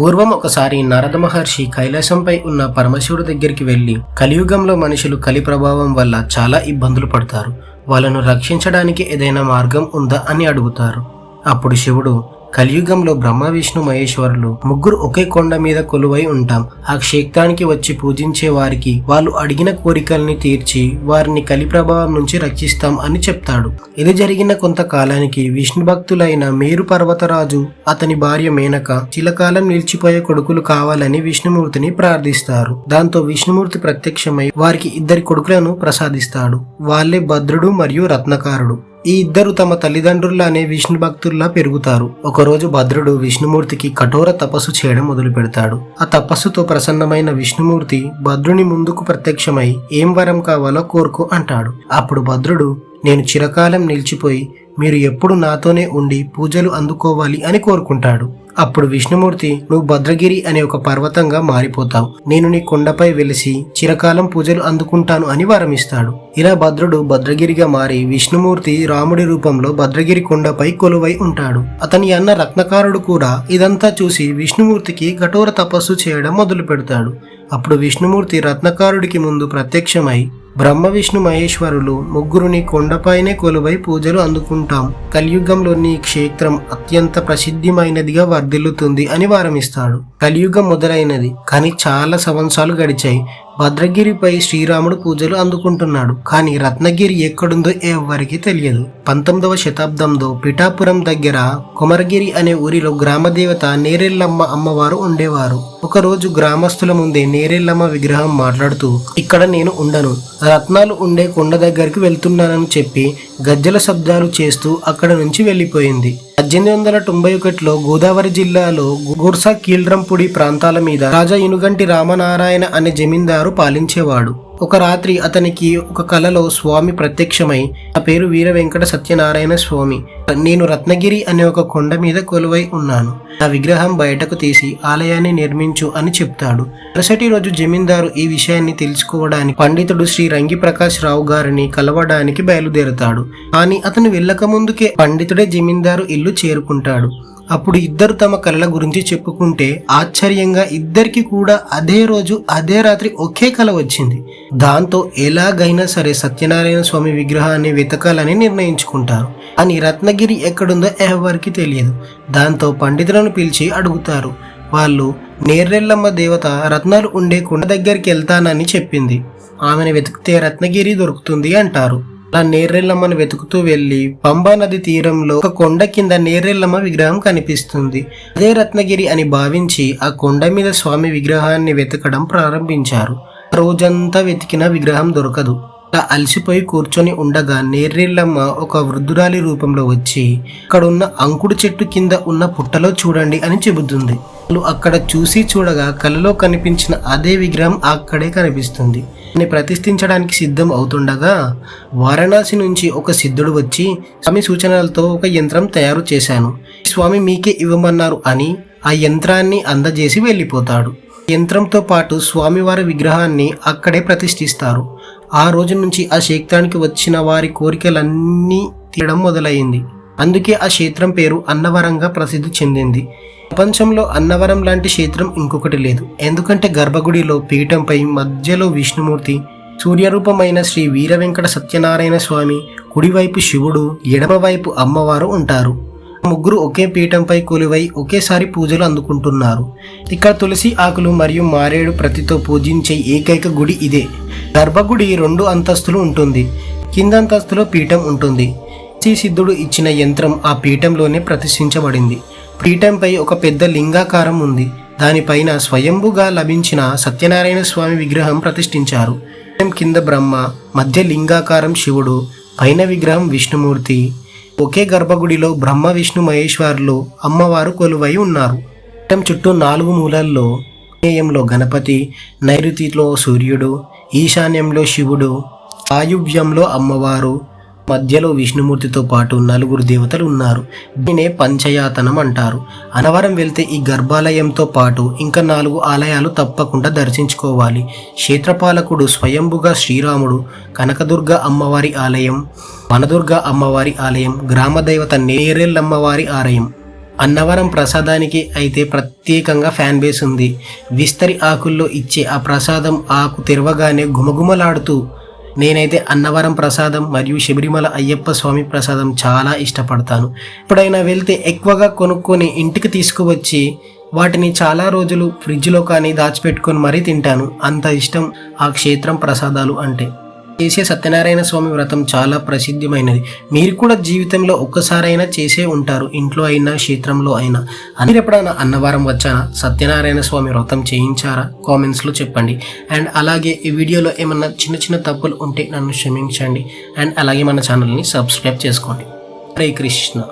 పూర్వం ఒకసారి నారద మహర్షి కైలాసంపై ఉన్న పరమశివుడి దగ్గరికి వెళ్ళి కలియుగంలో మనుషులు కలి ప్రభావం వల్ల చాలా ఇబ్బందులు పడతారు. వాళ్ళను రక్షించడానికి ఏదైనా మార్గం ఉందా అని అడుగుతారు. అప్పుడు శివుడు కలియుగంలో బ్రహ్మ విష్ణు మహేశ్వరులు ముగ్గురు ఒకే కొండ మీద కొలువై ఉంటాం. ఆ క్షేత్రానికి వచ్చి పూజించే వారికి వాళ్ళు అడిగిన కోరికల్ని తీర్చి వారిని కలి ప్రభావం నుంచి రక్షిస్తాం అని చెప్తాడు. ఇది జరిగిన కొంతకాలానికి విష్ణు భక్తులైన మేరు పర్వతరాజు అతని భార్య మేనక చిలకాలం నిలిచిపోయే కొడుకులు కావాలని విష్ణుమూర్తిని ప్రార్థిస్తారు. దాంతో విష్ణుమూర్తి ప్రత్యక్షమై వారికి ఇద్దరి కొడుకులను ప్రసాదిస్తాడు. వాళ్ళే భద్రుడు మరియు రత్నకారుడు. ఈ ఇద్దరు తమ తల్లిదండ్రుల్లానే విష్ణు భక్తుల్లా పెరుగుతారు. ఒకరోజు భద్రుడు విష్ణుమూర్తికి కఠోర తపస్సు చేయడం మొదలు పెడతాడు. ఆ తపస్సుతో ప్రసన్నమైన విష్ణుమూర్తి భద్రుని ముందుకు ప్రత్యక్షమై ఏం వరం కావాలో కోరుకో అంటాడు. అప్పుడు భద్రుడు నేను చిరకాలం నిలిచిపోయి మీరు ఎప్పుడు నాతోనే ఉండి పూజలు అందుకోవాలి అని కోరుకుంటాడు. అప్పుడు విష్ణుమూర్తి నువ్వు భద్రగిరి అనే ఒక పర్వతంగా మారిపోతావు. నేను నీ కొండపై వెలిసి చిరకాలం పూజలు అందుకుంటాను అని వరమిస్తాడు. ఇలా భద్రుడు భద్రగిరిగా మారి విష్ణుమూర్తి రాముడి రూపంలో భద్రగిరి కొండపై కొలువై ఉంటాడు. అతని అన్న రత్నకారుడు కూడా ఇదంతా చూసి విష్ణుమూర్తికి కఠోర తపస్సు చేయడం మొదలు పెడతాడు అప్పుడు విష్ణుమూర్తి రత్నకారుడికి ముందు ప్రత్యక్షమై బ్రహ్మ విష్ణు మహేశ్వరులు ముగ్గురుని కొండపైనే కొలువై పూజలు అందుకుంటాం. కలియుగంలోని క్షేత్రం అత్యంత ప్రసిద్ధిమైనదిగా వర్ధిల్లుతుంది అని వారమిస్తాడు. కలియుగం మొదలైనది కానీ చాలా సంవత్సరాలు గడిచాయి. భద్రగిరిపై శ్రీరాముడు పూజలు అందుకుంటున్నాడు కానీ రత్నగిరి ఎక్కడుందో ఎవ్వరికీ తెలియదు. పంతొమ్మిదవ శతాబ్దంలో పిఠాపురం దగ్గర కుమరగిరి అనే ఊరిలో గ్రామదేవత నేరెల్లమ్మ అమ్మవారు ఉండేవారు. ఒకరోజు గ్రామస్తుల ముందే నేరెల్లమ్మ విగ్రహం మాట్లాడుతూ ఇక్కడ నేను ఉండను. రత్నాలు ఉండే కొండ దగ్గరికి వెళ్తున్నానని చెప్పి గజ్జల శబ్దాలు చేస్తూ అక్కడ నుంచి వెళ్ళిపోయింది. పద్దెనిమిది వందల తొంభై ఒకటిలో గోదావరి జిల్లాలో గుర్సా కీల్డ్రంపుడి ప్రాంతాల మీద రాజా ఇనుగంటి రామనారాయణ అనే జమీందారు పాలించేవాడు. ఒక రాత్రి అతనికి ఒక కలలో స్వామి ప్రత్యక్షమై నా పేరు వీర వెంకట సత్యనారాయణ స్వామి. నేను రత్నగిరి అనే ఒక కొండ మీద కొలువై ఉన్నాను. నా విగ్రహం బయటకు తీసి ఆలయాన్ని నిర్మించు అని చెప్తాడు. మరుసటి రోజు జమీందారు ఈ విషయాన్ని తెలుసుకోవడానికి పండితుడు శ్రీ రంగి ప్రకాష్ రావు గారిని కలవడానికి బయలుదేరుతాడు. కానీ అతను వెళ్ళక ముందుకే పండితుడే జమీందారు ఇల్లు చేరుకుంటాడు. అప్పుడు ఇద్దరు తమ కళల గురించి చెప్పుకుంటే ఆశ్చర్యంగా ఇద్దరికి కూడా అదే రోజు అదే రాత్రి ఒకే కళ వచ్చింది. దాంతో ఎలాగైనా సరే సత్యనారాయణ స్వామి విగ్రహాన్ని వెతకాలని నిర్ణయించుకుంటారు. అని రత్నగిరి ఎక్కడుందో ఎవరికి తెలియదు. దాంతో పండితులను పిలిచి అడుగుతారు. వాళ్ళు నేర్రెల్లమ్మ దేవత రత్నాలు ఉండే కొండ దగ్గరికి వెళ్తానని చెప్పింది. ఆమెను వెతికితే రత్నగిరి దొరుకుతుంది అంటారు. అలా నేరెల్లమ్మను వెతుకుతూ వెళ్ళి పంబా నది తీరంలో ఒక కొండ కింద నేరెల్లమ్మ విగ్రహం కనిపిస్తుంది. అదే రత్నగిరి అని భావించి ఆ కొండ మీద స్వామి విగ్రహాన్ని వెతకడం ప్రారంభించారు. రోజంతా వెతికిన విగ్రహం దొరకదు. అలా అలసిపోయి కూర్చొని ఉండగా నేర్రెల్లమ్మ ఒక వృద్ధురాలి రూపంలో వచ్చి అక్కడ ఉన్న అంకుడు చెట్టు కింద ఉన్న పుట్టలో చూడండి అని చెబుతుంది. అక్కడ చూసి చూడగా కలలో కనిపించిన అదే విగ్రహం అక్కడే కనిపిస్తుంది. ప్రతిష్ఠించడానికి సిద్ధం అవుతుండగా వారణాసి నుంచి ఒక సిద్ధుడు వచ్చి స్వామి సూచనలతో ఒక యంత్రం తయారు చేశాను. స్వామి మీకే ఇవ్వమన్నారు అని ఆ యంత్రాన్ని అందజేసి వెళ్ళిపోతాడు. యంత్రంతో పాటు స్వామివారి విగ్రహాన్ని అక్కడే ప్రతిష్ఠిస్తారు. ఆ రోజు నుంచి ఆ క్షేత్రానికి వచ్చిన వారి కోరికలన్నీ తీయడం మొదలైంది. అందుకే ఆ క్షేత్రం పేరు అన్నవరంగా ప్రసిద్ధి చెందింది. ప్రపంచంలో అన్నవరం లాంటి క్షేత్రం ఇంకొకటి లేదు. ఎందుకంటే గర్భగుడిలో పీఠంపై మధ్యలో విష్ణుమూర్తి సూర్యరూపమైన శ్రీ వీర వెంకట సత్యనారాయణ స్వామి కుడివైపు శివుడు ఎడమవైపు అమ్మవారు ఉంటారు. ముగ్గురు ఒకే పీఠంపై కొలువై ఒకేసారి పూజలు అందుకుంటున్నారు. ఇక్కడ తులసి ఆకులు మరియు మారేడు ప్రతితో పూజించే ఏకైక గుడి ఇదే. గర్భగుడి రెండు అంతస్తులు ఉంటుంది. కింద అంతస్తులో పీఠం ఉంటుంది. శ్రీ సిద్ధుడు ఇచ్చిన యంత్రం ఆ పీఠంలోనే ప్రతిష్ఠించబడింది. పీఠంపై ఒక పెద్ద లింగాకారం ఉంది. దానిపైన స్వయంభుగా లభించిన సత్యనారాయణ స్వామి విగ్రహం ప్రతిష్ఠించారు. కింద బ్రహ్మ మధ్య లింగాకారం శివుడు పైన విగ్రహం విష్ణుమూర్తి. ఒకే గర్భగుడిలో బ్రహ్మ విష్ణు మహేశ్వరులు అమ్మవారు కొలువై ఉన్నారు. పీఠం చుట్టూ నాలుగు మూలల్లో ఆగ్నేయంలో గణపతి నైరుతిలో సూర్యుడు ఈశాన్యంలో శివుడు వాయువ్యంలో అమ్మవారు మధ్యలో విష్ణుమూర్తితో పాటు నలుగురు దేవతలు ఉన్నారు. దీనే పంచయాతనం అంటారు. అనవరం వెళ్తే ఈ గర్భాలయంతో పాటు ఇంకా నాలుగు ఆలయాలు తప్పకుండా దర్శించుకోవాలి. క్షేత్రపాలకుడు స్వయంభుగా శ్రీరాముడు కనకదుర్గ అమ్మవారి ఆలయం వనదుర్గ అమ్మవారి ఆలయం గ్రామదేవత నేరెల్లమ్మవారి ఆలయం. అన్నవరం ప్రసాదానికి అయితే ప్రత్యేకంగా ఫ్యాన్ బేస్ ఉంది. విస్తరి ఆకుల్లో ఇచ్చే ఆ ప్రసాదం ఆకు తెరవగానే గుమగుమలాడుతూ నేనైతే అన్నవరం ప్రసాదం మరియు శబరిమల అయ్యప్ప స్వామి ప్రసాదం చాలా ఇష్టపడతాను. ఎప్పుడైనా వెళ్తే ఎక్కువగా కొనుక్కొని ఇంటికి తీసుకువచ్చి వాటిని చాలా రోజులు ఫ్రిడ్జ్లో కానీ దాచిపెట్టుకొని మరీ తింటాను. అంత ఇష్టం ఆ క్షేత్రం ప్రసాదాలు అంటే. చేసే సత్యనారాయణ స్వామి వ్రతం చాలా ప్రసిద్ధమైనది. మీరు కూడా జీవితంలో ఒక్కసారైనా చేసే ఉంటారు. ఇంట్లో అయినా క్షేత్రంలో అయినా. మీరు ఎప్పుడైనా అన్నవరం వచ్చానా సత్యనారాయణ స్వామి వ్రతం చేయించారా? కామెంట్స్లో చెప్పండి. అండ్ అలాగే ఈ వీడియోలో ఏమన్నా చిన్న చిన్న తప్పులు ఉంటే నన్ను క్షమించండి. అండ్ అలాగే మన ఛానల్ని సబ్స్క్రైబ్ చేసుకోండి. హరే కృష్ణ.